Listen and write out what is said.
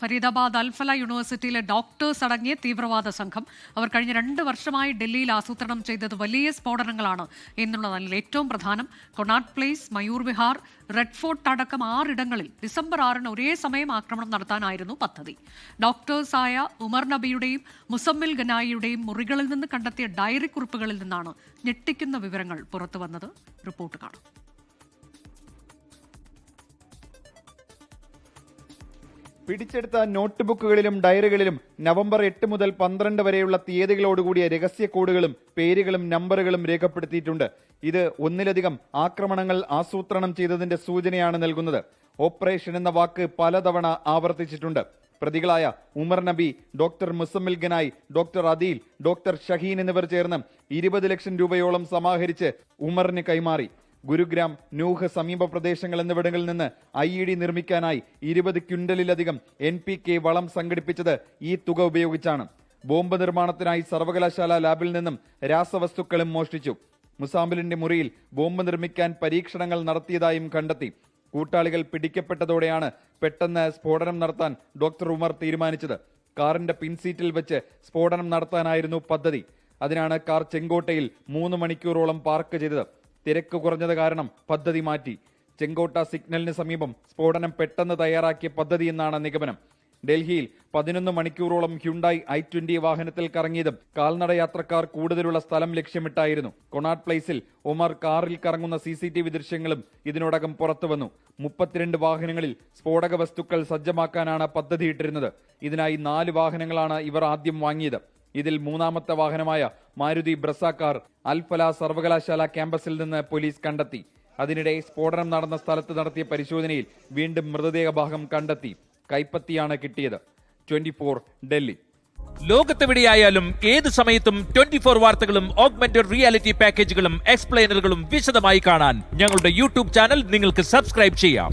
ഫരീദാബാദ് അൽഫല യൂണിവേഴ്സിറ്റിയിലെ ഡോക്ടേഴ്സ് അടങ്ങിയ തീവ്രവാദ സംഘം അവർ കഴിഞ്ഞ രണ്ട് വർഷമായി ഡൽഹിയിൽ ആസൂത്രണം ചെയ്തത് വലിയ സ്ഫോടനങ്ങളാണ് എന്നുള്ളതാണ് ഏറ്റവും പ്രധാനം. Connaught place Mayur Vihar red fort അടക്കം ആറിടങ്ങളിൽ ഡിസംബർ ആറിന് ഒരേ സമയം ആക്രമണം നടത്താനായിരുന്നു പദ്ധതി. ഡോക്ടേഴ്സായ ഉമർ നബിയുടെയും മുസമ്മിൽ ഗനായിയുടെയും മുറികളിൽ നിന്ന് കണ്ടെത്തിയ ഡയറി കുറിപ്പുകളിൽ നിന്നാണ് ഞെട്ടിക്കുന്ന വിവരങ്ങൾ പുറത്തുവന്നത്. റിപ്പോർട്ട് കാണാം. പിടിച്ചെടുത്ത നോട്ട് ബുക്കുകളിലും ഡയറികളിലും നവംബർ എട്ട് മുതൽ പന്ത്രണ്ട് വരെയുള്ള തീയതികളോടുകൂടിയ രഹസ്യ കോഡുകളും പേരുകളും നമ്പറുകളും രേഖപ്പെടുത്തിയിട്ടുണ്ട്. ഇത് ഒന്നിലധികം ആക്രമണങ്ങൾ ആസൂത്രണം ചെയ്തതിന്റെ സൂചനയാണ് നൽകുന്നത്. ഓപ്പറേഷൻ എന്ന വാക്ക് പലതവണ ആവർത്തിച്ചിട്ടുണ്ട്. പ്രതികളായ Umar Nabi doctor Muzammil Ganai doctor Adeel doctor Shaheen എന്നിവർ ചേർന്ന് ഇരുപത് ലക്ഷം രൂപയോളം സമാഹരിച്ച് ഉമറിന് കൈമാറി. ഗുരുഗ്രാം നൂഹ് സമീപ പ്രദേശങ്ങൾ എന്നിവിടങ്ങളിൽ നിന്ന് ഐ ഇ ഡി നിർമ്മിക്കാനായി ഇരുപത് ക്വിന്റലിലധികം എൻ പി കെ വളം സംഘടിപ്പിച്ചത് ഈ തുക ഉപയോഗിച്ചാണ്. ബോംബ് നിർമ്മാണത്തിനായി സർവകലാശാല ലാബിൽ നിന്നും രാസവസ്തുക്കളും മോഷ്ടിച്ചു. മുസാമ്പിലിന്റെ മുറിയിൽ ബോംബ് നിർമ്മിക്കാൻ പരീക്ഷണങ്ങൾ നടത്തിയതായും കണ്ടെത്തി. കൂട്ടാളികൾ പിടിക്കപ്പെട്ടതോടെയാണ് പെട്ടെന്ന് സ്ഫോടനം നടത്താൻ ഡോക്ടർ ഉമർ തീരുമാനിച്ചത്. കാറിന്റെ പിൻസീറ്റിൽ വെച്ച് സ്ഫോടനം നടത്താനായിരുന്നു പദ്ധതി. അതിനാണ് കാർ ചെങ്കോട്ടയിൽ മൂന്ന് മണിക്കൂറോളം പാർക്ക് ചെയ്തത്. തിരക്ക് കുറഞ്ഞത് കാരണം പദ്ധതി മാറ്റി. ചെങ്കോട്ട സിഗ്നലിന് സമീപം സ്ഫോടനം പെട്ടെന്ന് തയ്യാറാക്കിയ പദ്ധതി എന്നാണ് നിഗമനം. ഡൽഹിയിൽ പതിനൊന്ന് മണിക്കൂറോളം ഹ്യുണ്ടായി ഐ ട്വന്റി വാഹനത്തിൽ കറങ്ങിയതും കാൽനടയാത്രക്കാർ കൂടുതലുള്ള സ്ഥലം ലക്ഷ്യമിട്ടായിരുന്നു. കൊണാട്ട് പ്ലേസിൽ ഒമർ കാറിൽ കറങ്ങുന്ന സി സി ടി വി ദൃശ്യങ്ങളും ഇതിനോടകം പുറത്തുവന്നു. മുപ്പത്തിരണ്ട് വാഹനങ്ങളിൽ സ്ഫോടക വസ്തുക്കൾ സജ്ജമാക്കാനാണ് പദ്ധതിയിട്ടിരുന്നത്. ഇതിനായി നാല് വാഹനങ്ങളാണ് ഇവർ ആദ്യം വാങ്ങിയത്. ഇതിൽ മൂന്നാമത്തെ വാഹനമായ മാരുതി ബ്രസ കാർ അൽഫല സർവകലാശാല ക്യാമ്പസിൽ നിന്ന് പോലീസ് കണ്ടെത്തി. അതിനിടെ സ്ഫോടനം നടന്ന സ്ഥലത്ത് നടത്തിയ പരിശോധനയിൽ വീണ്ടും മൃതദേഹ ഭാഗം കണ്ടെത്തി. കൈപ്പത്തിയാണ് കിട്ടിയത്. ട്വന്റി ഡൽഹി. ലോകത്തെവിടെയായാലും ഏത് സമയത്തും ട്വന്റി ഫോർ വാർത്തകളും ഓഗ്മെന്റഡ് റിയാലിറ്റി പാക്കേജുകളും എക്സ്പ്ലെയിനറുകളും വിശദമായി കാണാൻ ഞങ്ങളുടെ യൂട്യൂബ് ചാനൽ നിങ്ങൾക്ക് സബ്സ്ക്രൈബ് ചെയ്യാം.